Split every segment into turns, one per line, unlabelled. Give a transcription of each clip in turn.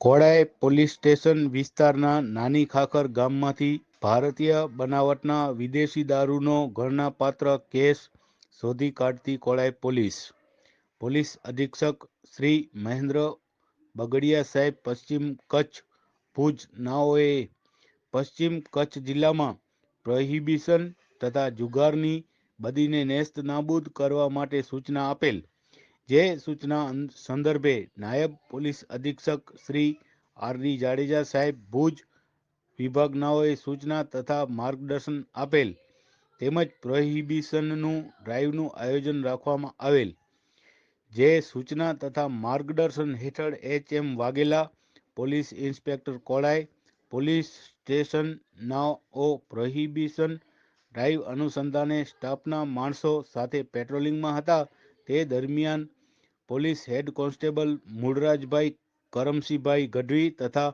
Kodai police station વિસ્તારના નાની ખાખર ગામમાંથી ભારતીય બનાવટના વિદેશી દારૂનો ગણનાપાત્ર કેસ શોધી કાઢતી કોડાઈ પોલીસ. પોલીસ અધિક્ષક શ્રી મહેન્દ્ર બગડિયા સાહેબ પશ્ચિમ કચ્છ, ભુજ, નાઓએ પશ્ચિમ કચ્છ જિલ્લામાં પ્રોહિબિશન તથા જુગારની બદીને નેસ્ત નાબૂદ કરવા માટે સૂચના આપેલ. જે સૂચના સંદર્ભે નાયબ પોલીસ અધિક્ષક શ્રી આરડી જાડેજા સાહેબ ભુજ વિભાગનાઓએ સૂચના તથા માર્ગદર્શન આપેલ તેમજ પ્રોહિબિશનનું, ડ્રાઈવનું આયોજન રાખવામાં આવેલ. જે સૂચના તથા માર્ગદર્શન હેઠળ H M Vaghela, police inspector Kodai police station નાઓ prohibition, drive અનુસંધાને સ્ટાફના માણસો સાથે પેટ્રોલિંગમાં હતા. તે દરમિયાન police head constable Mulrajbhai Karamsinhbhai Gadhvi તથા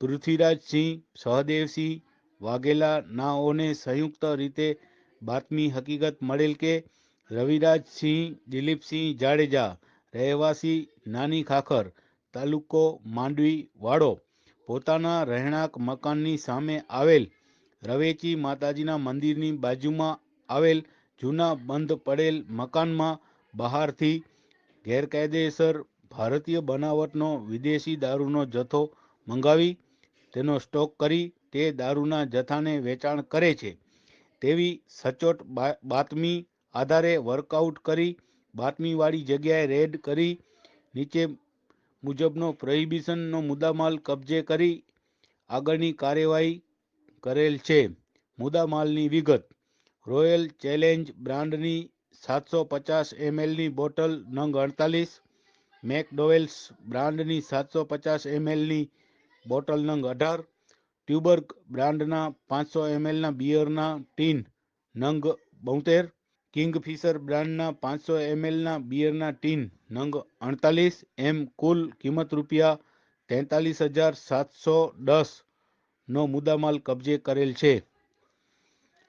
પૃથ્વીરાજસિંહ સહદેવસિંહ વાઘેલા નાઓને સંયુક્ત રીતે બાતમી હકીકત મળેલ કે રવિરાજસિંહ, દિલીપસિંહ જાડેજા, રહેવાસી નાની ખાખર, તાલુકો માંડવી વાડો પોતાના રહેણાંક મકાનની સામે આવેલ રવેચી માતાજીના મંદિરની બાજુમાં આવેલ જૂના બંધ પડેલ મકાનમાં બહારથી ગેરકાયદેસર ભારતીય બનાવટનો વિદેશી દારૂનો જથ્થો મંગાવી, તેનો સ્ટોક કરી, તે દારૂના જથ્થાને વેચાણ કરે છે. તેવી સચોટ બાતમી આધારે વર્કઆઉટ કરી, બાતમીવાળી જગ્યાએ રેડ કરી, નીચે મુજબનો પ્રોહિબિશનનો મુદ્દામાલ કબજે કરી આગળની કાર્યવાહી કરેલ છે. મુદ્દામાલની વિગત, રોયલ ચેલેન્જ બ્રાન્ડની સાતસો પચાસ એમએલની બોટલ નંગ અડતાલીસ. મેકડોવેલ્સ બ્રાન્ડની સાતસો પચાસ એમએલની બોટલ નંગ અઢાર. ટ્યુબર્ગ બ્રાન્ડના પાંચસો એમએલના બિયરના ટીન નંગ બોતેર. કિંગફિશર બ્રાન્ડના પાંચસો એમએલના બિયરના ટીન નંગ અડતાલીસ. એમ કુલ કિંમત રૂપિયા તેતાલીસ હજાર સાતસો દસ નો મુદ્દામાલ કબજે કરેલ છે.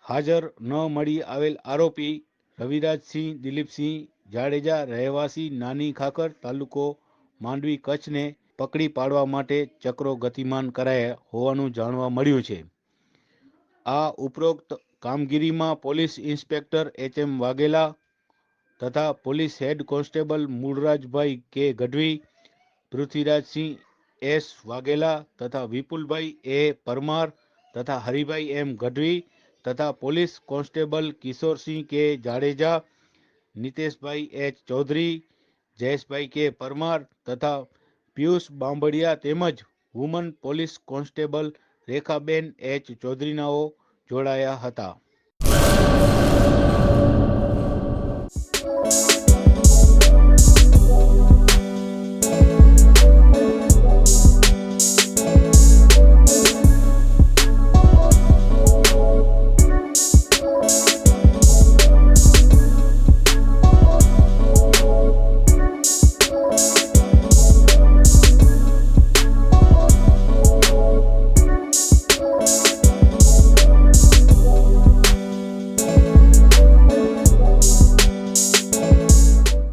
હાજર ન મળી આવેલ આરોપી રવિરાજસિંહ, દિલીપસિંહ જાડેજા રહેવાસી નાની ખાખર તાલુકો માંડવી કચ્છને પકડી પાડવા માટે ચક્રો ગતિમાન કરાયા હોવાનું જાણવા મળ્યું છે. આ ઉપરોક્ત કામગીરીમાં police inspector H M Vaghela તથા પોલીસ હેડ કોન્સ્ટેબલ મૂળરાજભાઈ કે ગઢવી, પૃથ્વીરાજસિંહ એસ વાઘેલા તથા વિપુલભાઈ એ પરમાર તથા હરિભાઈ એમ ગઢવી તથા police constable Kishorsinh K Jadeja, Niteshbhai H Chaudhari, Jayeshbhai K Parmar તથા પિયુષ બાંભડિયા તેમજ woman police constable Rekhaben H ચૌધરીનાઓ જોડાયા હતા.